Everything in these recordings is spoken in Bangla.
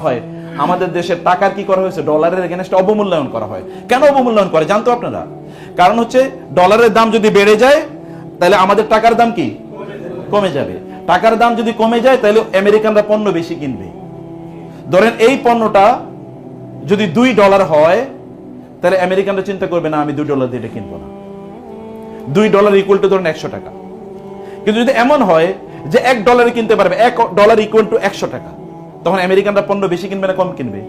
হয়। আমাদের দেশের টাকার কি করা হয়েছে? ডলারের এগেনস্টে অবমূল্যায়ন করা হয়। কেন অবমূল্যায়ন করে? জানতো আপনারা? কারণ হচ্ছে ডলারের দাম যদি বেড়ে যায়, তাহলে আমাদের টাকার দাম কি? কমে যাবে। টাকার দাম যদি কমে যায়, তাহলে আমেরিকানরা পণ্য বেশি কিনবে। ধরেন এই পণ্যটা যদি দুই ডলার হয়, তাহলে আমেরিকানরা চিন্তা করবে, না, আমি দুই ডলার দিয়ে কিনবো না। দুই ডলার ইকুয়াল টু ধরেন একশো টাকা। কিন্তু যদি এমন হয় যে এক ডলারে কিনতে পারবে, এক ডলার ইকুয়াল টু একশো টাকা। তখন আমেরিকানরা পণ্য বেশি কিনবে না কম কিনবে?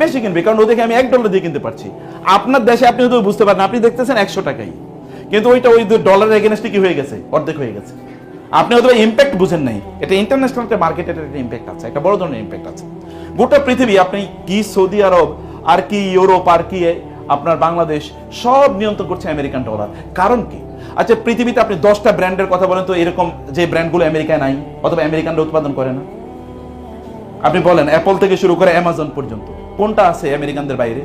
বেশি কিনবে, কারণ ওদেরকে আমি এক ডলার দিয়ে কিনতে পারছি। আপনার দেশে আপনি হয়তো বুঝতে পারেন, আপনি দেখতেছেন একশো টাকাই। কিন্তু ওইটা ওই ডলারের এগেনস্টে কি হয়ে গেছে? অর্ধেক হয়ে গেছে। আপনি হয়তো ইম্প্যাক্ট বুঝেন নাই। এটা ইন্টারন্যাশনাল একটা মার্কেটের একটা ইম্প্যাক্ট আছে, একটা বড় ধরনের ইম্প্যাক্ট আছে। গোটা পৃথিবী, আপনি কি সৌদি আরব, আর কি ইউরোপ, আর কি আপনার বাংলাদেশ, সব নিয়ন্ত্রণ করছে আমেরিকান ডলার কারণ কি? আচ্ছা পৃথিবীতে আপনি দশটা ব্র্যান্ডের কথা বলেন তো এরকম যে ব্র্যান্ডগুলো আমেরিকায় নাই, অথবা আমেরিকানরা উৎপাদন করে না। আপনি বলেন অ্যাপল থেকে শুরু করে অ্যামাজন পর্যন্ত, কোনটা আছে আমেরিকানদের বাইরে?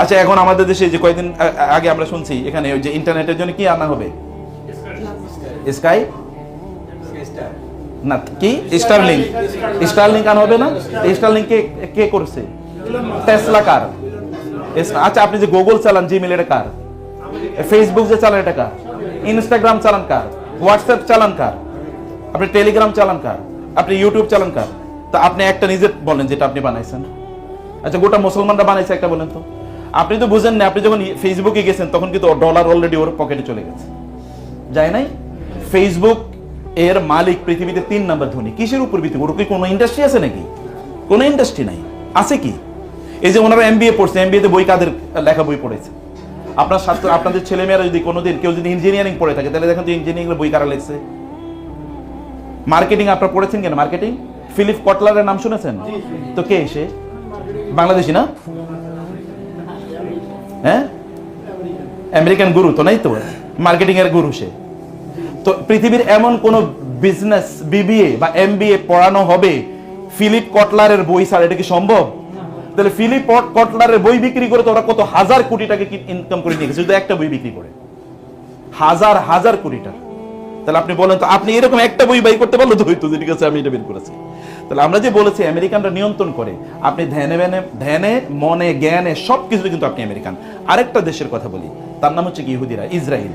আচ্ছা এখন আমাদের দেশে যে কয়েকদিন আগে আমরা শুনছি, এখানে ওই যে ইন্টারনেটের জন্য কি আনা হবে? স্কাই না, কি? স্টারলিংক স্টারলিংক আনা হবে না? স্টারলিংক কে কে করছে? টেসলা কার আচ্ছা আপনি যে গুগল চালান জিমেল এটা কার? ফেসবুক যে চালান, এটা কার? ইনস্টাগ্রাম চালান কার? হোয়াটসঅ্যাপ চালান কার? আপনি টেলিগ্রাম চালান কার? আপনি ইউটিউব চালান কার? তা আপনি একটা নিজে বলেন যেটা আপনি বানাইছেন। আচ্ছা গোটা মুসলমানরা বানাইছে একটা বলেন তো। আপনি তো বুঝেন না, আপনি যখন ফেসবুকে গেছেন, তখন কিন্তু ডলার অলরেডি ওর পকেটে চলে গেছে। যায় নাই? ফেসবুক এর মালিক পৃথিবীতে তিন নাম্বার ধনী। কিসের উপর ভিত্তি? ওর কি কোনো ইন্ডাস্ট্রি আছে নাকি? কোনো ইন্ডাস্ট্রি নাই। আছে কি? এই যে ওনারা এমবিএ পড়ছে এমবিএ তে বই কাদের লেখা বই পড়েছে? আপনার ছাত্র আপনাদের ছেলেমেয়েরা যদি কোনোদিন কেউ যদি ইঞ্জিনিয়ারিং পড়ে থাকে, তাহলে দেখেন তো ইঞ্জিনিয়ারিং বই কারা লিখছে? মার্কেটিং আপনারা পড়েছেন কেন? মার্কেটিং ফিলিপ কটলারের নাম শুনেছেন? তো কে সে? বাংলাদেশি না? হ্যাঁ? আমেরিকান গুরু তো নাই তো? মার্কেটিং এর গুরু সে। তো পৃথিবীর এমন কোন বিজনেস বিবিএ বা এমবিএ পড়ানো হবে ফিলিপ কটলারের বই স্যার এটা কি সম্ভব? তাহলে ফিলিপ কটলারের বই বিক্রি করে তো ওরা কত হাজার কোটি টাকা ইনকাম করে নিয়ে গেছে? শুধু একটা বই বিক্রি করে। হাজার হাজার কোটি টাকা। তাহলে আপনি বলেন তো, আপনি এরকম একটা বই বাই করতে পারল তো হইতো যে, ঠিক আছে, আমি এটা বের করেছি। তাহলে আমরা যে বলেছি আমেরিকানরা নিয়ন্ত্রণ করে, আপনি ধ্যানে ধ্যানে ধ্যানে, মনে, জ্ঞানে সব কিছুতে কিন্তু আপনি আমেরিকান। আরেকটা দেশের কথা বলি, তার নাম হচ্ছে ইহুদিরা? ইসরায়েল।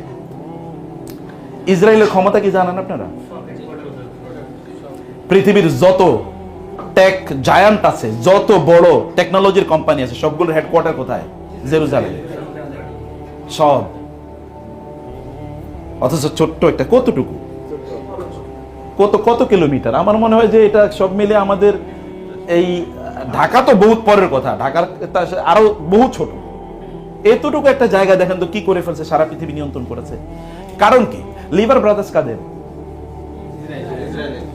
ইসরায়েলের ক্ষমতা কি জানেন আপনারা? পৃথিবীর যত টেক জায়ান্ট আছে, যত বড় টেকনোলজির কোম্পানি আছে, সবগুলোর হেডকোয়ার্টার কোথায়? জেরুজালেম। সব। অথচ ছোট্ট একটা কতটুকু? কত কত কিলোমিটার? আমার মনে হয় যে এটা সব মিলে আমাদের এই, ঢাকা তো বহুত পরের কথা। ঢাকার আরও বহু ছোট। এতটুকু একটা জায়গা দেখেন তো কি করে ফেলছে, সারা পৃথিবী নিয়ন্ত্রণ করেছে। কারণ কি? লিভার ব্রাদার্স কাদের?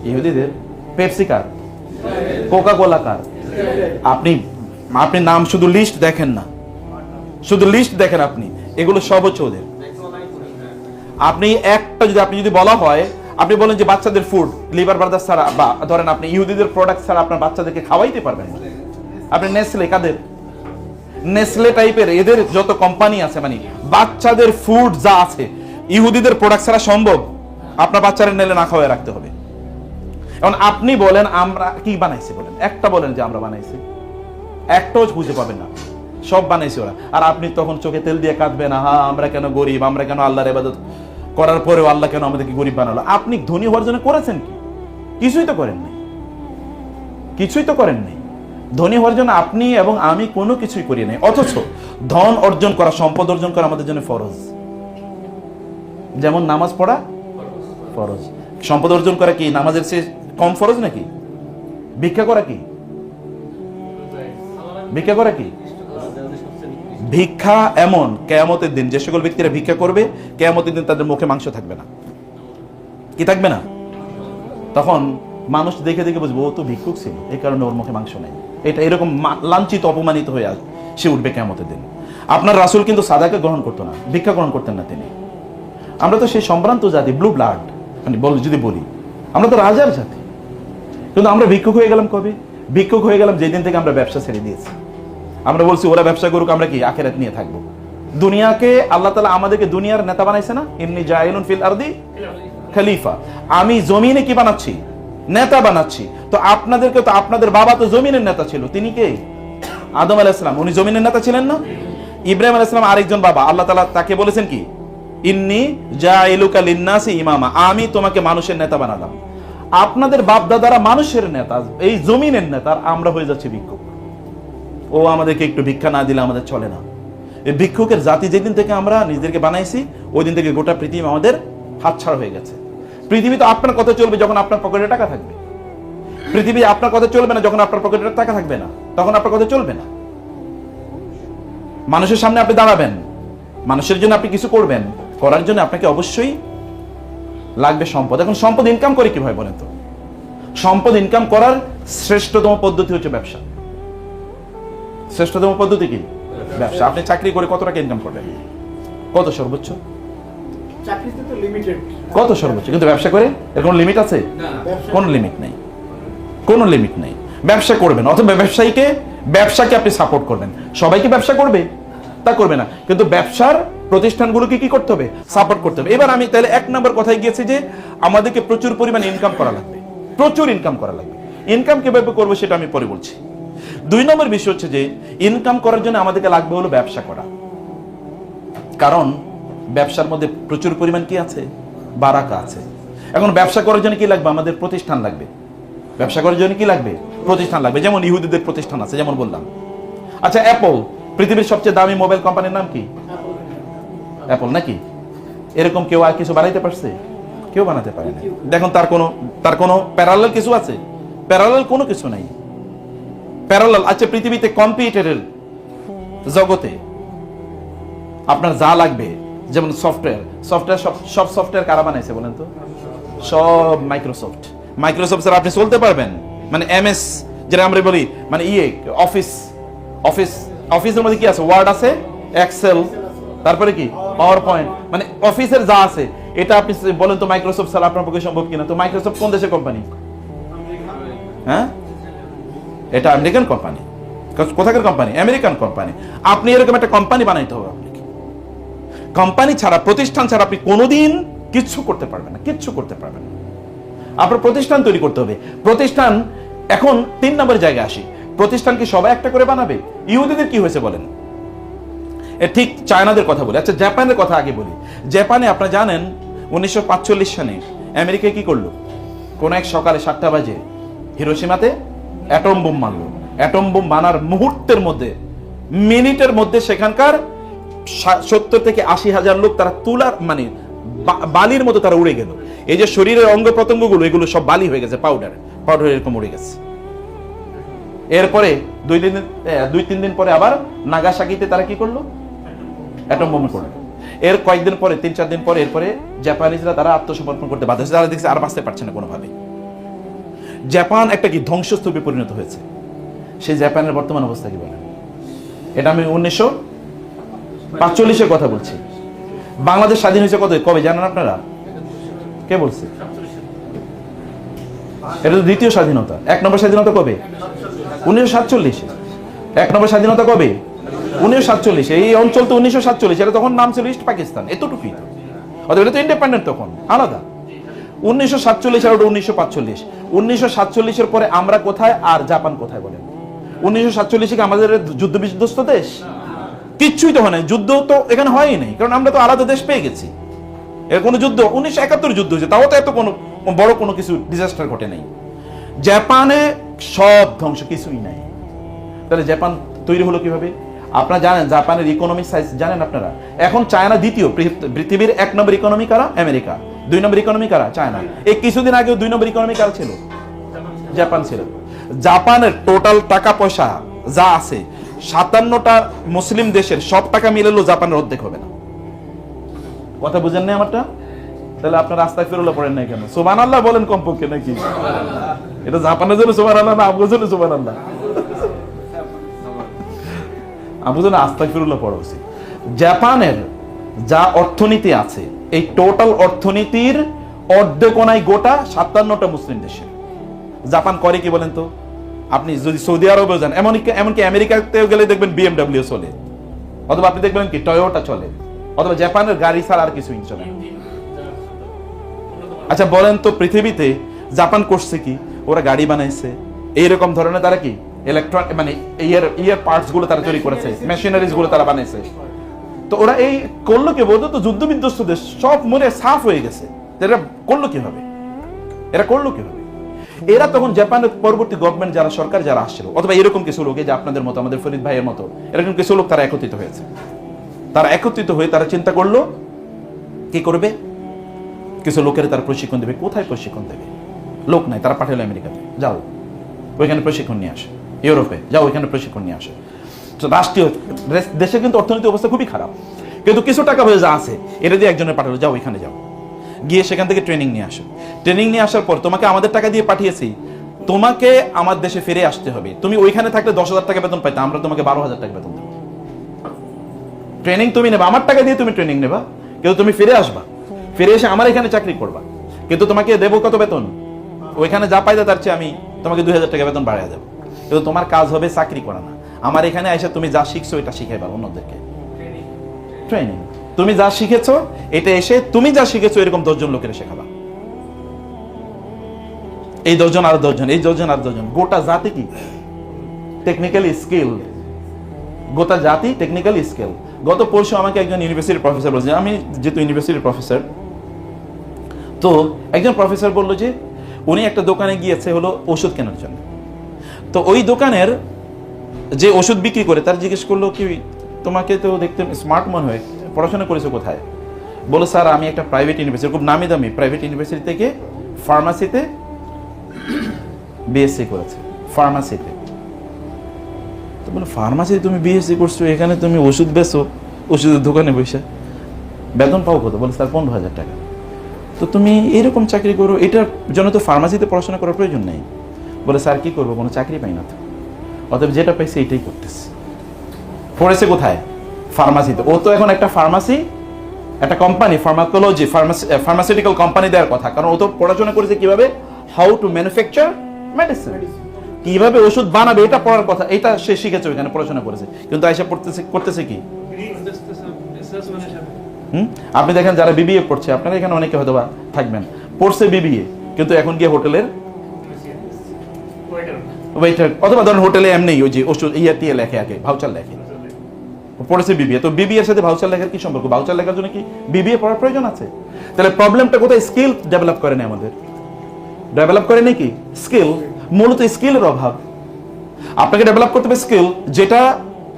ইহুদিদের। পেপসি কার? কোকা কোলা কার? আপনি আপনি নাম শুধু লিস্ট দেখেন না। শুধু লিস্ট দেখেন আপনি। এগুলো সব হচ্ছে ওদের। আপনি একটা যদি আপনি যদি বলা হয়, আপনি বলেন যে বাচ্চাদের ফুড লিভার ব্রাদার্স ছাড়া বা ধরেন আপনি ইহুদিদের প্রোডাক্ট ছাড়া আপনার বাচ্চাদেরকে খাওয়াইতে পারবেন। আপনি নেসলে কাদের? নেসলে টাইপের এদের যত কোম্পানি আছে মানে বাচ্চাদের ফুড যা আছে, ইহুদিদের প্রোডাক্ট ছাড়া সম্ভব আপনার বাচ্চারা নেলে না খাওয়াই রাখতে হবে। এখন আপনি বলেন, আমরা কি বানাইছি বলেন? একটা বলেন যে আমরা বানাইছি। একটাও খুঁজে পাবেন না। সব বানাইছে ওরা। আর আপনি তখন চোখে তেল দিয়ে কাঁদবেন হা আমরা কেন গরিব? আমরা কেন আল্লাহর ইবাদত করার পরেও আল্লাহ কেন আমাদেরকে গরিব বানালো? আপনি ধনী হওয়ার জন্য করেছেন কি? কিছুই তো করেন নাই। কিছুই তো করেন নাই। ধনী হওয়ার জন্য আপনি এবং আমি কোনো কিছুই করি নাই। অথচ ধন অর্জন করা, সম্পদ অর্জন করা আমাদের জন্য ফরজ। যেমন নামাজ পড়া, ফরজ। সম্পদ অর্জন করা কি? নামাজের চেয়ে কম ফরজ নাকি? ভিক্ষা করা কি? ভিক্ষা করা কি? ভিক্ষা এমন কেয়ামতের দিন, যে সকল ব্যক্তিরা ভিক্ষা করবে, কেয়ামতের দিন তাদের মুখে মাংস থাকবে না। কি থাকবে না? তখন মানুষ দেখে দেখে বুঝবে, ও তো ভিক্ষুক ছিল, এই কারণে ওর মুখে মাংস নেই। এটা এরকম লাঞ্ছিত, অপমানিত হয়ে আস- সে উঠবে কেয়ামতের দিন। আপনার রাসূল কিন্তু সাদাকে গ্রহণ করতো না, ভিক্ষা গ্রহণ করতেন না তিনি। আমরা তো সেই সম্ভ্রান্ত জাতি ব্লু ব্লাড মানে বল, যদি বলি, আমরা তো রাজার জাতি। কিন্তু আমরা ভিক্ষুক হয়ে গেলাম কবে? ভিক্ষুক হয়ে গেলাম যেদিন থেকে আমরা ব্যবসা ছেড়ে দিয়েছি। আমরা বলছি, ওরা ব্যবসা করুক, আমরা কি আখেরাত নিয়ে থাকব? দুনিয়াকে আল্লাহ তালা আমাদেরকে দুনিয়ার নেতা বানাইছে না? এমনি জাহিলুন ফিল আরদি খলিফা। আমি জমিনে কি বানাচ্ছি? নেতা বানাচ্ছি। তো আপনাদেরকে তো, আপনাদের বাবা তো জমিনের নেতা ছিল। তিনি কে? আদম আলাইসালাম উনি জমিনের নেতা ছিলেন না? ইব্রাহিম আলাইসালাম আরেকজন বাবা। আল্লাহ তালা তাকে বলেছেন কি? ইন্নি যা ইলুকা লিন্নাসি ইমামা। আমি তোমাকে মানুষের নেতা বানালাম। আপনাদের বাপ দাদারা মানুষের নেতা। এই জমিনের নেতা আমরা হয়ে যাচ্ছি ভিক্ষুক। ও আমাদেরকে একটু ভিক্ষা না দিলে আমাদের চলে না। এই ভিক্ষুকের জাতি যেদিন থেকে আমরা নিজেদেরকে বানাইছি ওই দিন থেকে গোটা পৃথিবী আমাদের হাতছাড়া হয়ে গেছে। পৃথিবী তো আপনার কথা চলবে যখন আপনার পকেটে টাকা থাকবে। পৃথিবী আপনার কথা চলবে না যখন আপনার পকেটে টাকা থাকবে না। তখন আপনার কথা চলবে না। মানুষের সামনে আপনি দাঁড়াবেন। মানুষের জন্য আপনি কিছু করবেন। করার জন্য আপনাকে অবশ্যই লাগবে সম্পদ। এখন সম্পদ ইনকাম করে কীভাবে বলেন তো? সম্পদ ইনকাম করার শ্রেষ্ঠতম পদ্ধতি হচ্ছে ব্যবসা। শ্রেষ্ঠতম পদ্ধতি কি? ব্যবসা। আপনি চাকরি করে কত টাকা ইনকাম করবেন? কত সর্বোচ্চ? কত সর্বোচ্চ? কিন্তু ব্যবসা করে এর কোনো লিমিট আছে? কোনো লিমিট নেই। কোনো লিমিট নেই। ব্যবসা করবেন অথবা ব্যবসায়ীকে ব্যবসাকে আপনি সাপোর্ট করবেন। সবাইকে ব্যবসা করবে? তা করবে না। কিন্তু ব্যবসার প্রতিষ্ঠানগুলোকে কি করতে হবে? সাপোর্ট করতে হবে। এবার আমি তাহলে এক নম্বর কথায় গিয়েছি যে আমাদেরকে প্রচুর পরিমাণ ইনকাম করা লাগবে। প্রচুর ইনকাম করা লাগবে। ইনকাম কীভাবে করব সেটা আমি পরে বলছি। দুই নম্বর বিষয় হচ্ছে যে ইনকাম করার জন্য আমাদেরকে লাগবে হলো ব্যবসা করা। কারণ ব্যবসার মধ্যে প্রচুর পরিমাণ কি আছে? বারাকা আছে। এখন ব্যবসা করার জন্য কি লাগবে? আমাদের প্রতিষ্ঠান লাগবে। ব্যবসা করার জন্য কি লাগবে? প্রতিষ্ঠান লাগবে। যেমন ইহুদিদের প্রতিষ্ঠান আছে, যেমন বললাম। আচ্ছা অ্যাপল পৃথিবীর সবচেয়ে দামি মোবাইল কোম্পানির নাম কি? অ্যাপল নাকি? এরকম কেউ আর কিছু বানাইতে পারছে? কেউ বানাতে পারে না। দেখুন, তার কোনো তার কোনো প্যারালাল কিছু আছে? প্যারালাল কোনো কিছু নাই। প্যারালাল আচ্ছা পৃথিবীতে কম্পিউটারের জগতে আপনার যা লাগবে, যেমন সফটওয়্যার সফটওয়্যার সব সব সফটওয়্যার কারা বানাইছে বলেন তো? সব মাইক্রোসফট মাইক্রোসফট স্যার আপনি চলতে পারবেন। মানে এমএস যেটা আমরা বলি মানে ইয়ে অফিস অফিস অফিসের মধ্যে কি আছে? ওয়ার্ড আছে এক্সেল তারপরে কি? পাওয়ার পয়েন্ট মানে অফিসের যা আছে, এটা আপনি বলেন তো মাইক্রোসফট স্যার আপনার পক্ষে সম্ভব কিনা? তো মাইক্রোসফট কোন দেশের কোম্পানি হ্যাঁ? এটা আমেরিকান কোম্পানি কোথাকার কোম্পানি আমেরিকান কোম্পানি আপনি এরকম একটা কোম্পানি বানাইতে হবে আপনাকে। কোম্পানি ছাড়া, প্রতিষ্ঠান ছাড়া আপনি কোনোদিন কিচ্ছু করতে পারবেন না, কিচ্ছু করতে পারবেন না। আপনার প্রতিষ্ঠান তৈরি করতে হবে। প্রতিষ্ঠান, এখন তিন নম্বর জায়গায় আসি। প্রতিষ্ঠান কি সবাই একটা করে বানাবে? ইহুদিদের কি হয়েছে বলেন? ঠিক চায়নাদের কথা বলি। আচ্ছা জাপানের কথা আগে বলি। জাপানে আপনারা জানেন, উনিশশো পাঁচচল্লিশ সালে আমেরিকা কি করল? কোন এক সকালে সাতটা বাজে। হিরোসীমাতে অ্যাটম বোম মারলো অ্যাটম বোম বানার মুহূর্তের মধ্যে, মিনিটের মধ্যে সেখানকার সত্তর থেকে আশি হাজার লোক তারা তুলার মানে বালির মতো তারা উড়ে গেল। এই যে শরীরের অঙ্গ প্রত্যঙ্গগুলো, এগুলো সব বালি হয়ে গেছে পাউডার পাউডার এরকম উড়ে গেছে। এরপরে দুই দিন দুই তিন দিন পরে আবার নাগাসাকিতে তারা কি করল? অ্যাটম বোম করল এর কয়েকদিন পরে, তিন চার দিন পরে, এরপরে জাপানিজরা তারা আত্মসমর্পণ করতে বাধ্য হয়েছে। তারা দেখছে আর বাঁচতে পারছে না কোনোভাবে জাপান একটা কি ধ্বংসস্তূপে পরিণত হয়েছে। সেই জাপানের বর্তমান অবস্থা কি বলেন? এটা আমি উনিশশো পাঁচচল্লিশের কথা বলছি। বাংলাদেশ স্বাধীন হয়েছে কত? কবে? জানেন আপনারা? কে বলছে? এটা তো দ্বিতীয় স্বাধীনতা। এক নম্বর স্বাধীনতা কবে? উনিশশো সাতচল্লিশে। এক নম্বর স্বাধীনতা কবে? উনিশশো সাতচল্লিশে। এই অঞ্চল তো উনিশশো সাতচল্লিশ। এটা তখন নাম ছিল ইস্ট পাকিস্তান। এতটুকুই অতএব এটা তো ইন্ডিপেন্ডেন্ট তখন। আলাদা। উনিশশো সাতচল্লিশ আর ওটা উনিশশো পাঁচচল্লিশ। উনিশশো সাতচল্লিশের পরে আমরা কোথায় আর জাপান কোথায় বলেন? উনিশশো সাতচল্লিশে কি আমাদের যুদ্ধ বিধ্বস্ত দেশ? কিচ্ছুই তো হয় না যুদ্ধ তো এখানে হয়ই নাই, কারণ আমরা তো আলাদা দেশ পেয়ে গেছি। এর কোনো যুদ্ধ, উনিশশো একাত্তর যুদ্ধ হয়েছে, তাও তো এত কোনো, বড় কোনো কিছু ডিজাস্টার ঘটে নাই। জাপানে সব ধ্বংস, কিছুই নাই। তাহলে জাপান তৈরি হলো কীভাবে? আপনারা জানেন, জাপানের ইকোনমিক সাইজ জানেন আপনারা? এখন চায়না দ্বিতীয়, পৃথিবীর এক নম্বর ইকোনমি কারা? আমেরিকা। দুই নম্বর ইকোনমি কারা? চায়না এই কিছুদিন আগেও দুই নম্বর ইকোনমি কারা ছিল? জাপান ছিল। জাপানের টোটাল টাকা পয়সা যা আছে, সাতান্নটা মুসলিম দেশের সব টাকা মিলেলেও জাপানের অর্ধেক হবে না। কথা বুঝেন না আমারটা? তাহলে আপনার রাস্তায় ফেরোলে পড়েন নাই কেন? সুবান আল্লাহ বলেন কমপক্ষে নাকি? এটা জাপানের জন্য সুবান আল্লাহ না আপনার জন্য আল্লাহ আমার জন্য আস্তাক পড়া উচিত। জাপানের যা অর্থনীতি আছে এই টোটাল অর্থনীতির অর্ধেকোনায় গোটা সাতান্নটা মুসলিম দেশের জাপান করে কি বলেন তো? আপনি যদি সৌদি আরবেও যান এমনকি এমনকি আমেরিকাতেও গেলে দেখবেন বিএমডাব্লিউ চলে। অথবা আপনি দেখবেন কি টয়োটা চলে। অথবা জাপানের গাড়ি ছাড়া আর কিছুই চলে আচ্ছা বলেন তো পৃথিবীতে জাপান করছে কি? ওরা গাড়ি বানাইছে। এইরকম ধরনের তারা কি? ইলেকট্রন মানে ইয়ার ইয়ার পার্টসগুলো তারা তৈরি করেছে। মেশিনারিজগুলো তারা বানাইছে। তো ওরা এই করল কি? বলতো তো যুদ্ধ বিধ্বস্ত দেশ সব মনে সাফ হয়ে গেছে। এরা করল কীভাবে? এরা করল কীভাবে? এরা তখন জাপানের পরবর্তী গভর্নমেন্ট যারা, সরকার যারা আসছিল, অথবা এরকম কিছু লোক যে আপনাদের মতো, আমাদের ফরিদ ভাইয়ের মতো, এরকম কিছু লোক তারা একত্রিত হয়েছে। তারা একত্রিত হয়ে তারা চিন্তা করল, কি করবে? কিছু লোকের তারা প্রশিক্ষণ দেবে। কোথায় প্রশিক্ষণ দেবে? লোক নাই, তারা পাঠালো আমেরিকাতে। যাও, ওইখানে প্রশিক্ষণ নিয়ে আসে। ইউরোপে, যাও, ওইখানে প্রশিক্ষণ নিয়ে আসে। রাষ্ট্রীয় দেশ- কিন্তু অর্থনৈতিক অবস্থা খুবই খারাপ। কিন্তু কিছু টাকা যা আছে, এটা দিয়ে একজনের পাঠালো, যাও ওইখানে যাও। গিয়ে সেখান থেকে ট্রেনিং নিয়ে আসো। ট্রেনিং নিয়ে আসার পর তোমাকে আমাদের টাকা দিয়ে পাঠিয়েছি। তোমাকে আমার দেশে ফিরে আসতে হবে। তুমি ওইখানে থাকলে দশ হাজার টাকা বেতন পাইতে, আমরা তোমাকে বারো হাজার টাকা বেতন দেবো। ট্রেনিং তুমি নেবা, আমার টাকা দিয়ে তুমি ট্রেনিং নেবা। কিন্তু তুমি ফিরে আসবা। ফিরে এসে আমার এখানে চাকরি করবা। কিন্তু তোমাকে দেবো কত বেতন? ওইখানে যা পাইতে তার চেয়ে আমি তোমাকে দুই হাজার টাকা বেতন বাড়িয়ে দেবো। কিন্তু তোমার কাজ হবে চাকরি করা না। আমার এখানে এসে তুমি যা শিখছো এটা শিখাইবা অন্যদেরকে। ট্রেনিং তুমি যা শিখেছো এটা এসে তুমি যা শিখেছো এরকম দশজন লোকের শেখাবা এই দশজন আর দশজন এই দশজন আর দশজন। গোটা জাতি কি? টেকনিক্যালি স্কিল গোটা জাতি টেকনিক্যাল স্কিল গত পরশু আমাকে একজন ইউনিভার্সিটির প্রফেসর বলছে আমি যেহেতু ইউনিভার্সিটির প্রফেসর তো একজন প্রফেসর বলল যে উনি একটা দোকানে গিয়েছে হলো ওষুধ কেনার জন্য। তো ওই দোকানের যে ওষুধ বিক্রি করে, তার জিজ্ঞেস করল কি, তোমাকে তো দেখতে স্মার্ট মনে হয়, পড়াশোনা করেছ কোথায়? বলো, স্যার, আমি একটা প্রাইভেট ইউনিভার্সিটি খুব নামি দামি প্রাইভেট ইউনিভার্সিটি থেকে ফার্মাসিতে বিএসসি করেছে ফার্মাসিতে তো বলে ফার্মাসি তুমি বিএসসি করছ, এখানে তুমি ওষুধ বেচো, ওষুধের দোকানে বসে। বেতন পাও কত? বলে, স্যার, পনেরো হাজার টাকা। তো তুমি এরকম চাকরি করো, এটার জন্য তো ফার্মাসিতে পড়াশোনা করার প্রয়োজন নেই। বলে, স্যার, কী করব? কোনো চাকরি পাই না তো। অতএব যেটা পাইছে এটাই করতেছে। পড়েছে কোথায়? ফার্মাসিতে ও তো এখন একটা ফার্মাসি একটা company pharmacology pharmacy pharmaceutical company দেওয়ার কথা। কারণ ও তো পড়াশোনা করেছে কীভাবে? হাউ টু ম্যানুফ্যাকচার মেডিসিন কীভাবে ওষুধ বানাবে এটা পড়ার কথা। এটা সে শিখেছে ওইখানে পড়াশোনা করেছে। কিন্তু আইসা পড়তেছে করতেছে কি? হুম? আপনি দেখেন যারা বিবিএ পড়ছে আপনারা এখানে অনেকে হয়তো বা থাকবেন। পড়ছে বিবিএ কিন্তু এখন গিয়ে হোটেলের ওয়েটার অথবা ধরেন হোটেলে এমনি ওই যে ওষুধ ইয়া টিয়ে লেখে আগে ভাউচার লেখে। পড়েছে বিবিএ তো বিবিএ এর সাথে ভাউচার লেখার কি সম্পর্ক? ভাউচার লেখার জন্য কি বিবিএ পড়ার প্রয়োজন আছে? তাহলে প্রবলেমটা কোথায়? স্কিল ডেভেলপ করে না আমাদের। ডেভেলপ করে নাকি স্কিল মূলত স্কিলের অভাব। আপনাকে ডেভেলপ করতে হবে স্কিল যেটা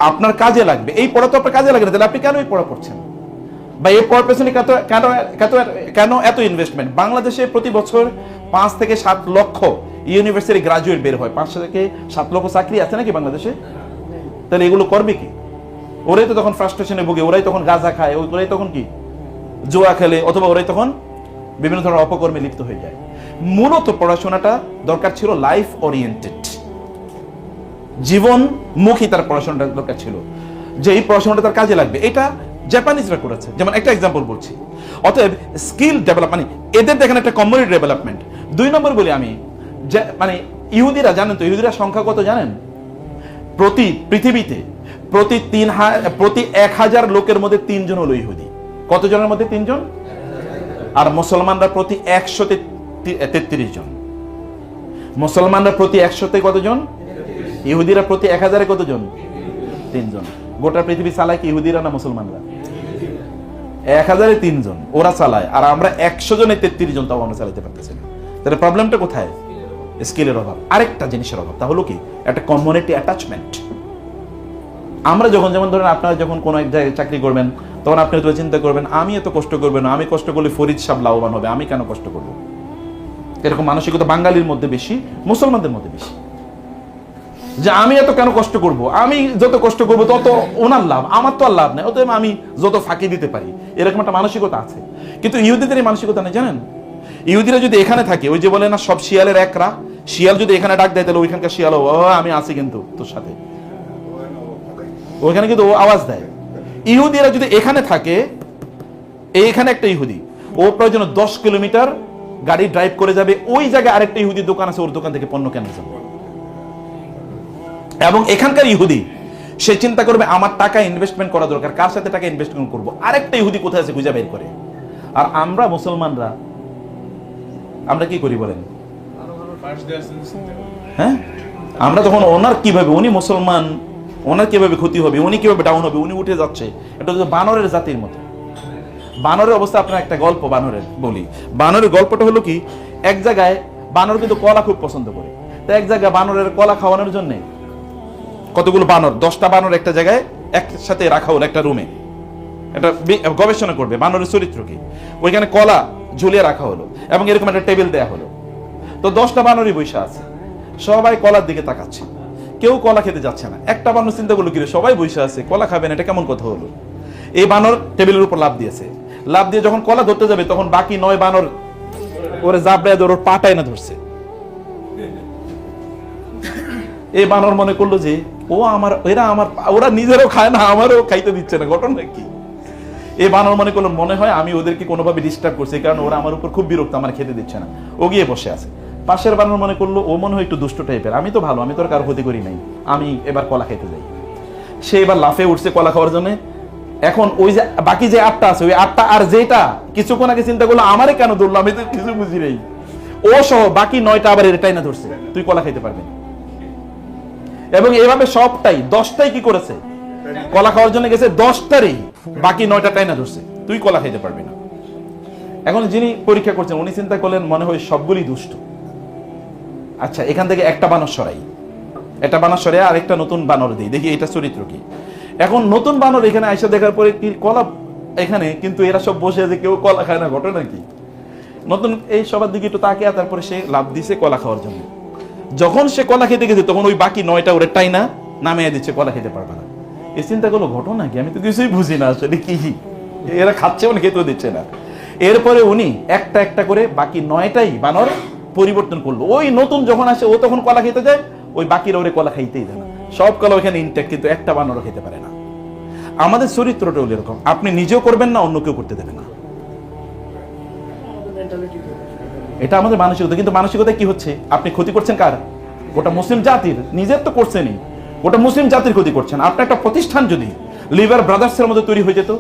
আপনার কাজে লাগবে। এই পড়া তো আপনার কাজে লাগে না, তাহলে আপনি কেন এই পড়া পড়ছেন? বা এই পেছনে কত, কেন কত, কেন এত ইনভেস্টমেন্ট বাংলাদেশে প্রতি বছর পাঁচ থেকে সাত লক্ষ ইউনিভার্সিটি গ্রাজুয়েট বের হয়। পাঁচ থেকে সাত লক্ষ চাকরি আছে নাকি বাংলাদেশে? তাহলে এগুলো করবে কি? ওরাই তো তখন ফ্রাস্ট্রেশনে ভোগে, ওরাই তখন গাঁজা খায়, ওরাই তখন কি? জোয়া খেলে, অথবা ওরাই তখন বিভিন্ন ধরনের অপকর্মে লিপ্ত হয়ে যায়। মূলত পড়াশোনাটা দরকার ছিল লাইফ ওরিয়েন্টেড জীবনমুখী তার পড়াশোনাটা দরকার ছিল। যে এই পড়াশোনাটা তার কাজে লাগবে। এটা জাপানিজরা করেছে যেমন একটা এক্সাম্পল বলছি। অতএব স্কিল ডেভেলপ মানে এদের দেখেন একটা কমিউনিটি ডেভেলপমেন্ট দুই নম্বর বলি আমি মানে ইহুদিরা জানেন তো, ইহুদিরা সংখ্যা কত জানেন? প্রতি পৃথিবীতে প্রতি তিন প্রতি এক হাজার লোকের মধ্যে তিনজন হলো ইহুদি। কতজনের মধ্যে তিনজন? আর মুসলমানরা প্রতি একশোতে তেত্রিশ জন। মুসলমানরা প্রতি একশোতে কতজন? ইহুদিরা প্রতি এক হাজারে কতজন? তিনজন। গোটা পৃথিবী চালায় কি ইহুদিরা না মুসলমানরা? এক হাজারে তিনজন, ওরা চালায়। আর আমরা একশো জনে তেত্রিশ জন তাও আমরা চালাতে পারতেছি না। তাহলে প্রবলেমটা কোথায়? স্কিলের অভাব। আরেকটা জিনিসের অভাব, তা হলো কি? একটা কমিউনিটি অ্যাটাচমেন্ট আমরা যখন, যেমন ধরেন আপনারা যখন কোনো এক জায়গায় চাকরি করবেন, তখন আপনি হয়তো চিন্তা করবেন, আমি এত কষ্ট করবেন না, আমি কষ্ট করলে ফরিদ সাহেব লাভবান হবে, আমি কেন কষ্ট করব? এরকম মানসিকতা বাঙালির মধ্যে বেশি, মুসলমানদের মধ্যে বেশি। যে আমি এত কেন কষ্ট করব? আমি যত কষ্ট করব, তত ওনার লাভ। আমার তো আর লাভ নাই, অতএব আমি যত ফাঁকি দিতে পারি। এরকম একটা মানসিকতা আছে। কিন্তু ইহুদিদের এই মানসিকতা নেই, জানেন? ইহুদিরা যদি এখানে থাকে, ওই যে বলে না, সব শিয়ালের একরা, শিয়াল যদি এখানে ডাক দেয়, তাহলে ওইখানকার শিয়াল, ও, আমি আছি কিন্তু তোর সাথে। ওইখানে কিন্তু ও আওয়াজ দেয়। ইহুদিরা যদি এখানে থাকে, এইখানে একটা ইহুদি, ও প্রয়োজন দশ কিলোমিটার গাড়ি ড্রাইভ করে যাবে, ওই জায়গায় আরেকটা ইহুদি দোকান আছে, ওর দোকান থেকে পণ্য কেনা যাবে। এবং এখানকার ইহুদি, সে চিন্তা করবে, আমার টাকা ইনভেস্টমেন্ট করা দরকার, কার সাথে টাকা ইনভেস্টমেন্ট করব? আরেকটা ইহুদি কোথায় আছে খুঁজে বের করে? আর আমরা মুসলমানরা, আমরা কি করি বলেন? হ্যাঁ? আমরা তখন ওনার কীভাবে, উনি মুসলমান, ওনার কীভাবে ক্ষতি হবে, উনি কীভাবে ডাউন হবে, উনি উঠে যাচ্ছে, এটা হচ্ছে বানরের জাতির মতো। বানরের অবস্থা, আপনার একটা গল্প বানরের বলি। বানরের গল্পটা হলো কি, এক জায়গায় বানর কিন্তু কলা খুব পছন্দ করে। তো এক জায়গায় বানরের কলা খাওয়ানোর জন্য কতগুলো বানর? দশটা বানর একটা জায়গায় একসাথে রাখা হলো একটা রুমে এটা গবেষণা করবে, বানরের চরিত্র কি? ওইখানে কলা ঝুলিয়ে রাখা হলো এবং এরকম একটা টেবিল দেয়া হলো। তো দশটা বানরই বৈশা আছে। সবাই কলার দিকে তাকাচ্ছে। কেউ কলা খেতে যাচ্ছে না। একটা বানর চিন্তা করল, কিরে, সবাই বৈশা আছে, কলা খাবেন এটা কেমন কথা হলো? এই বানর টেবিলের উপর লাভ দিয়েছে। লাভ দিয়ে যখন কলা ধরতে যাবে, তখন বাকি নয় বানর ওরে জাবড়ায় ধরে ওর পাটায় না ধরছে। এই বানর মনে করল যে ও আমার, এরা আমার, ওরা নিজেরও খায় না, আমারও খাইতে দিচ্ছে না। ঘটনা কি? এই বানর মনে করল মনে হয় আমি ওদেরকে কোনোভাবে ডিস্টার্ব করছি কারণ ওরা আমার উপর খুব বিরক্ত, আমার খেতে দিচ্ছে না। ও গিয়ে বসে আছে। পাশের বানর মনে করল, ও মনে হয় একটু দুষ্ট টাইপের আমি তো ভালো, আমি তো কারও ক্ষতি করি নাই। আমি এবার কলা খেতে যাই। সে এবার লাফে উঠছে কলা খাওয়ার জন্য। এখন ওই যে, বাকি যে আটটা আছে, ওই আটটা আর যেটা, কিছুক্ষণ আগে চিন্তা করল, আমারে কেন ধরলো? আমি তো কিছু বুঝি নেই। ও সহ বাকি নয়টা আবার এটাই না ধরছে। তুই কলা খাইতে পারবি না। এবং এইভাবে সবটাই, দশটাই কি করেছে? কলা খাওয়ার জন্য গেছে দশটারই। বাকি নয়টা টাইনা ধরছে। তুই কলা খাইতে পারবি না। এখন যিনি পরীক্ষা করছেন, উনি চিন্তা করলেন মনে হয় সবগুলি দুষ্ট। আচ্ছা এখান থেকে একটা বানর সরাই। একটা বানর সরে আরেকটা নতুন বানর দিই। দেখি এটা চরিত্র কি। এখন নতুন বানর এখানে আইসা দেখার পরে কি কলা এখানে, কিন্তু এরা সব বসে আছে, কেউ কলা খায় না, ঘটনা কি? নতুন এই সবার দিকে একটু তাকিয়ে, তারপরে সে লাভ দিছে কলা খাওয়ার জন্য। যখন সে কলা খেতে গেছে, তখন ওই বাকি নয়টা ওরে টাই না নামিয়ে দিচ্ছে, কলা খেতে পারবে না। এই চিন্তা করল, ঘটনা কি? আমি তো কিছুই বুঝি না আসলে কি? এরা খাচ্ছে মানে খেতেও দিচ্ছে না। এরপরে উনি একটা একটা করে বাকি নয়টাই বানর পরিবর্তন করল। ওই নতুন যখন আসে, ও তখন কলা খেতে যায়, ওই বাকিরা ওরে কলা খাইতেই দেয় না। সব কলা ওখানে ইনটেক কিন্তু একটা বানরও খেতে পারে না। আমাদের চরিত্রটা হলো এরকম। আপনি নিজেও করবেন না, অন্য কেউ করতে দেবেন না। এটা আমাদের মানসিকতা। কিন্তু মানসিকতা কি হচ্ছে? আপনি ক্ষতি করছেন কার? গোটা মুসলিম জাতির, নিজের তো করছেনই গোটা মুসলিম জাতির ক্ষতি করছেন। আপনার একটা প্রতিষ্ঠান যদি লিভার ব্রাদার্সের মতো তৈরি হয়ে যেত,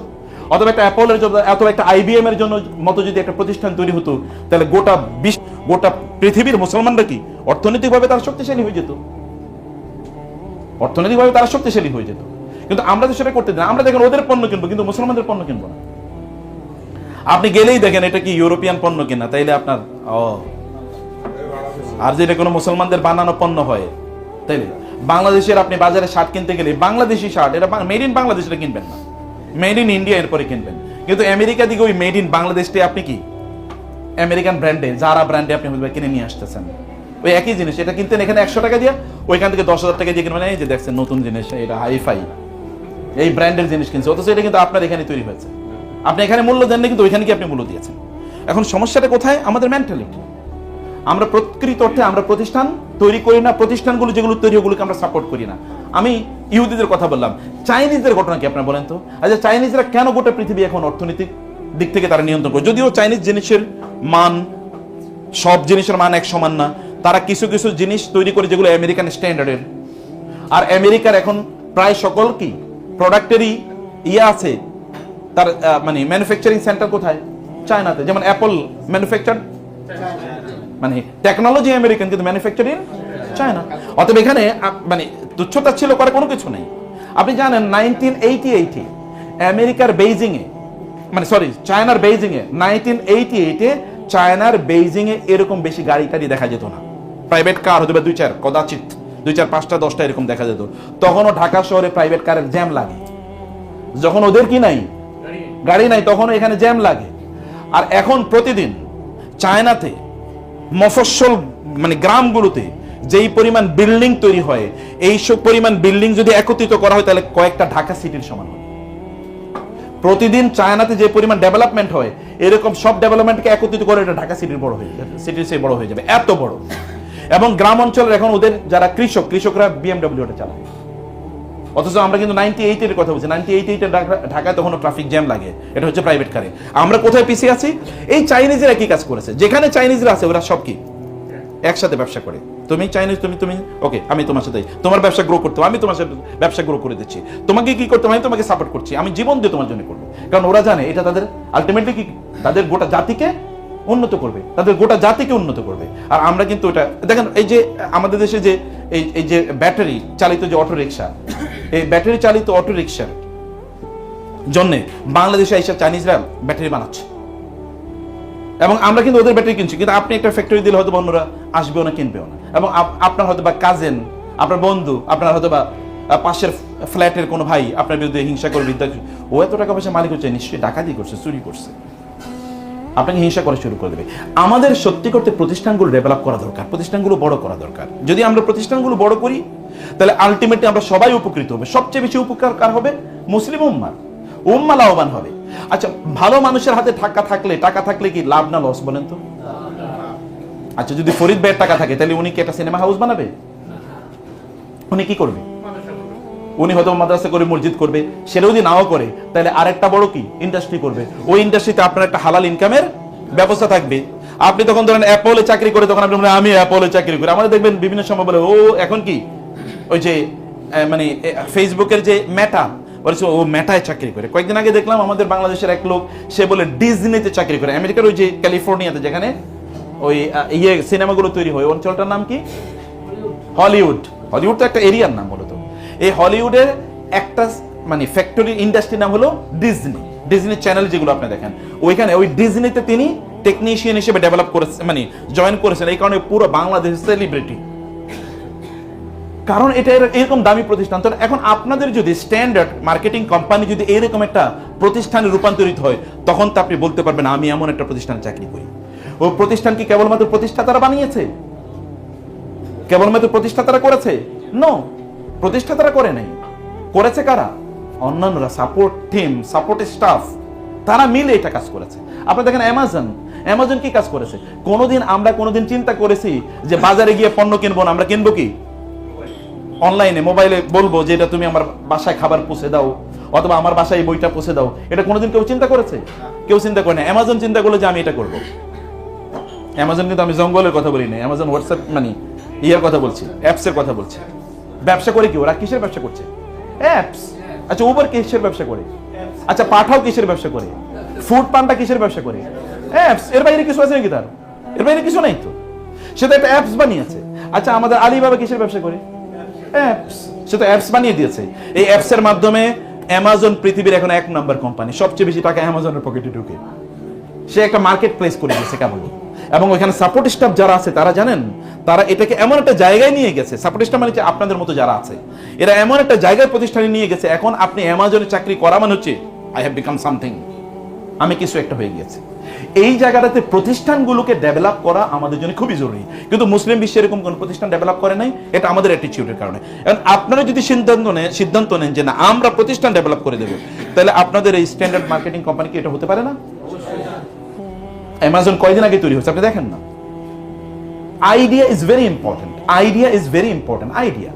অথবা একটা অ্যাপলের জন্য, অথবা একটা আইবিএম এর জন্য মতো যদি একটা প্রতিষ্ঠান তৈরি হতো, তাহলে গোটা বিশ্ব, গোটা পৃথিবীর মুসলমানরা কি অর্থনৈতিকভাবে তারা শক্তিশালী হয়ে যেত? অর্থনৈতিকভাবে তারা শক্তিশালী হয়ে যেত। কিন্তু আমরা তো সেটা করতে দিই। আমরা দেখেন ওদের পণ্য কিনবো, কিন্তু মুসলমানদের পণ্য কিনবো না। আপনি গেলেই দেখেন এটা কি ইউরোপিয়ান পণ্য কিনা, তাইলে আপনার, ও। আর যেটা কোনো মুসলমানদের বানানো পণ্য হয়, তাইলে। বাংলাদেশের আপনি বাজারে শার্ট কিনতে গেলে, বাংলাদেশি শার্ট, এটা মেড ইন বাংলাদেশ এটা কিনবেন না। মেড ইন ইন্ডিয়া এরপরে কিনবেন। কিন্তু আমেরিকা দিকে ওই মেড ইন বাংলাদেশটি আপনি কি? আমেরিকান ব্র্যান্ডে, যারা ব্র্যান্ডে আপনি কিনে নিয়ে আসতেছেন। ওই একই জিনিস, এটা কিনতেন এখানে একশো টাকা দিয়ে, ওইখান থেকে দশ হাজার টাকা দিয়ে কিনবেন। এই যে দেখছেন নতুন জিনিস, এটা হাইফাই এই ব্র্যান্ডের জিনিস কিনছে, অথচ এটা কিন্তু আপনার এখানে তৈরি হয়েছে। আপনি এখানে মূল্য দেন না কিন্তু ওইখানে কি আপনি মূল্য দিয়েছেন। এখন সমস্যাটা কোথায়? আমাদের মেন্টালিটি আমরা প্রকৃত অর্থে আমরা প্রতিষ্ঠান তৈরি করি না, প্রতিষ্ঠানগুলো যেগুলো তৈরি, ওগুলোকে আমরা সাপোর্ট করি না। আমি ইহুদিদের কথা বললাম। চাইনিজদের ঘটনা কি আপনার বলেন তো? আচ্ছা চাইনিজরা কেন গোটা পৃথিবী এখন অর্থনৈতিক দিক থেকে তারা নিয়ন্ত্রণ করে? যদিও চাইনিজ জিনিসের মান, সব জিনিসের মান এক সমান না, তারা কিছু কিছু জিনিস তৈরি করে যেগুলো আমেরিকান স্ট্যান্ডার্ডের। আর আমেরিকার এখন প্রায় সকল কি? প্রোডাক্টেরই ইয়ে আছে। তার মানে ম্যানুফ্যাকচারিং সেন্টার কোথায়? চায়নাতে যেমন অ্যাপল ম্যানুফ্যাকচার মানে টেকনোলজি আমেরিকান কিন্তু ম্যানুফ্যাকচারিং চায়না অতএব এখানে মানে তুচ্ছতা ছিল করার কোনো কিছু নেই। আপনি জানেন নাইনটিন এইটি এইটে আমেরিকার বেইজিংয়ে মানে সরি চায়নার বেইজিংয়ে নাইনটিন এইটি এইটে চায়নার বেইজিংয়ে এরকম বেশি গাড়ি টাড়ি দেখা যেত না। প্রাইভেট কার হতে পারে দুই চার কদাচিত দুই চার, পাঁচটা, দশটা এরকম দেখা যেত। তখনও ঢাকা শহরে প্রাইভেট কারের জ্যাম লাগে। যখন ওদের কি নাই গাড়ি নাই তখন এখানে জ্যাম লাগে। আর এখন প্রতিদিন চায়নাতে মফস্বল মানে গ্রামগুলোতে যেই পরিমাণ বিল্ডিং তৈরি হয়, এই সব পরিমাণ বিল্ডিং যদি একত্রিত করা হয়, তাহলে কয়েকটা ঢাকা সিটির সমান হয় প্রতিদিন চায়নাতে যে পরিমাণ ডেভেলপমেন্ট হয়, এরকম সব ডেভেলপমেন্টকে একত্রিত করে এটা ঢাকা সিটির বড় হয়ে যাবে, সিটির সেই বড় হয়ে যাবে, এত বড়। এবং গ্রাম অঞ্চলের এখন ওদের যারা কৃষক, কৃষকরা বিএমডব্লিউটা চালায়। অথচ আমরা কিন্তু নাইনটি এইটের কথা বলছি। নাইনটি এইট এইটের ঢাকায় তখনও ট্রাফিক জ্যাম লাগে। এটা হচ্ছে প্রাইভেট কারে আমরা কোথায় পিছিয়ে আছি? এই চাইনিজরা কি কাজ করেছে? যেখানে চাইনিজরা আছে, ওরা সব কি? একসাথে ব্যবসা করে। তুমি চাইনিজ তুমি তুমি ওকে আমি তোমার সাথে তোমার ব্যবসা গ্রো করতে আমি তোমার সাথে ব্যবসা গ্রো করে দিচ্ছি। তোমাকে কি করতে আমি তোমাকে সাপোর্ট করছি। আমি জীবন দিয়ে তোমার জন্য করব। কারণ ওরা জানে, এটা তাদের আলটিমেটলি কি তাদের গোটা জাতিকে উন্নত করবে। তাদের গোটা জাতিকে উন্নত করবে। আর আমরা কিন্তু এটা দেখেন, এই যে আমাদের দেশে যে এই এই যে ব্যাটারি চালিত যে অটো রিক্সা এই ব্যাটারি চালিত অটো রিক্সার জন্য বাংলাদেশে এইসব চাইনিজরা ব্যাটারি বানাচ্ছে। এবং আমরা কিন্তু ওদের ব্যাটারি কিনছি, কিন্তু আপনি একটা ফ্যাক্টরি দিলে হয়তো অন্যরা আসবেও না, কিনবেও না। এবং আপনার হয়তো বা কাজেন আপনার বন্ধু, আপনার হয়তো বা পাশের ফ্ল্যাটের কোনো ভাই আপনার বিরুদ্ধে হিংসা করে বিদ্যা ও এত টাকা পয়সা মালিক হচ্ছে, নিশ্চয়ই ডাকাতি করছে, চুরি করছে। আপনাকে হিংসা করা শুরু করে দেবে। আমাদের সত্যি করতে প্রতিষ্ঠানগুলো ডেভেলপ করা দরকার, প্রতিষ্ঠানগুলো বড় করা দরকার। যদি আমরা প্রতিষ্ঠানগুলো বড় করি তাহলে আলটিমেটলি আমরা সবাই উপকৃত হবে। সবচেয়ে বেশি উপকার কার হবে? মুসলিম উম্মার। উম্মা লাভবান হবে। আচ্ছা ভালো মানুষের হাতে টাকা থাকলে টাকা থাকলে কি লাভ না লস বলেন তো? আচ্ছা যদি ফরিদ ভাইয়ের টাকা থাকে, তাহলে উনি কি একটা সিনেমা হাউস বানাবে? উনি কি করবে? উনি হয়তো মাদ্রাসা করে মসজিদ করবে সেটা যদি নাও করে, তাহলে আরেকটা বড় কি? ইন্ডাস্ট্রি করবে। ওই ইন্ডাস্ট্রিতে আপনার একটা হালাল ইনকামের ব্যবস্থা থাকবে। আপনি তখন ধরেন অ্যাপলে চাকরি করে, তখন আপনি আমি অ্যাপলে চাকরি করি। আমাদের দেখবেন বিভিন্ন সময় বলে, ও, এখন কি? ওই যে মানে ফেসবুকের যে মেটা বলছে, ও মেটায় চাকরি করে। কয়েকদিন আগে দেখলাম আমাদের বাংলাদেশের এক লোক, সে বলে ডিজনিতে চাকরি করে। আমেরিকার ওই যে ক্যালিফোর্নিয়াতে যেখানে ওই ইয়ে সিনেমাগুলো তৈরি হয় অঞ্চলটার নাম কি? হলিউড হলিউড তো একটা এরিয়ার নাম মূলত। এই হলিউডের একটা মানে ফ্যাক্টরি ইন্ডাস্ট্রির নাম হলো ডিজনি ডিজনি চ্যানেল যেগুলো আপনি দেখেন। ওইখানে ওই ডিজনিতে তিনি টেকনিশিয়ান হিসেবে ডেভেলপ করেছে মানে জয়েন করেছেন। এই কারণে পুরো বাংলাদেশ সেলিব্রিটি কারণ এটা এরকম দামি প্রতিষ্ঠান। তো এখন আপনাদের যদি স্ট্যান্ডার্ড মার্কেটিং কোম্পানি যদি এরকম একটা প্রতিষ্ঠানে রূপান্তরিত হয়, তখন তো আপনি বলতে পারবেন, আমি এমন একটা প্রতিষ্ঠানে চাকরি করি। ও প্রতিষ্ঠান কি কেবলমাত্র প্রতিষ্ঠাতারা বানিয়েছে? কেবলমাত্র প্রতিষ্ঠাতারা করেছে? নো প্রতিষ্ঠাতারা করে নাই। করেছে কারা? অন্যান্যরা সাপোর্ট টিম সাপোর্ট স্টাফ তারা মিলে এটা কাজ করেছে। আপনি দেখেন অ্যামাজন অ্যামাজন কি কাজ করেছে? কোনোদিন আমরা কোনোদিন চিন্তা করেছি যে বাজারে গিয়ে পণ্য কিনবো না, আমরা কিনবো কি? অনলাইনে মোবাইলে বলব যে এটা তুমি আমার বাসায় খাবার পৌঁছে দাও, অথবা আমার বাসায় বইটা পৌঁছে দাও। এটা কোনোদিন কেউ চিন্তা করেছে? কেউ চিন্তা করে না অ্যামাজন চিন্তা করল যে আমি এটা করব। অ্যামাজন কিন্তু আমি জঙ্গলের কথা বলি না অ্যামাজন হোয়াটসঅ্যাপ মানে ইয়ার কথা বলছি অ্যাপসের কথা বলছি। ব্যবসা করে কি ওরা? কিসের ব্যবসা করছে? অ্যাপস আচ্ছা উবার কিসের ব্যবসা করে? আচ্ছা পাঠাও কিসের ব্যবসা করে? ফুড পান্ডা কিসের ব্যবসা করে? অ্যাপস এর বাইরে কিছু আছে নাকি তার? এর বাইরে কিছু নাই তো? সে তো একটা অ্যাপস বানিয়েছে। আচ্ছা আমাদের আলিবাবা কিসের ব্যবসা করে? অ্যাপস সে তো অ্যাপস বানিয়ে দিয়েছে। এই অ্যাপসের মাধ্যমে অ্যামাজন পৃথিবীর এখন এক নম্বর কোম্পানি সবচেয়ে বেশি টাকা অ্যামাজনের পকেটে ঢুকে। সে একটা মার্কেট প্লেস করে দিয়েছে কেবল। এবং ওইখানে সাপোর্ট স্টাফ যারা আছে, তারা জানেন, তারা এটাকে এমন একটা জায়গায় নিয়ে গেছে। সাপোর্ট স্টাফ মানে আপনাদের মতো যারা আছে। এরা এমন একটা জায়গায় প্রতিষ্ঠানে নিয়ে গেছে, এখন আপনি অ্যামাজনে চাকরি করা মানে হচ্ছে আই হ্যাভ বিকাম সামথিং আমি কিছু একটা হয়ে গিয়েছে। এই জায়গাটাতে প্রতিষ্ঠানগুলোকে ডেভেলপ করা আমাদের জন্য খুবই জরুরি। কিন্তু মুসলিম বিশ্বে এরকম কোন প্রতিষ্ঠান ডেভেলপ করে নাই এটা আমাদের অ্যাটিটিউডের কারণে। এখন আপনারা যদি সিদ্ধান্ত নেন সিদ্ধান্ত নেন যে না আমরা প্রতিষ্ঠান ডেভেলপ করে দেবো তাহলে আপনাদের এই স্ট্যান্ডার্ড মার্কেটিং কোম্পানি কি এটা হতে পারে না? অ্যামাজন কয়দিন আগে তৈরি হচ্ছে আপনি দেখেন না। Idea is very important idea is very important idea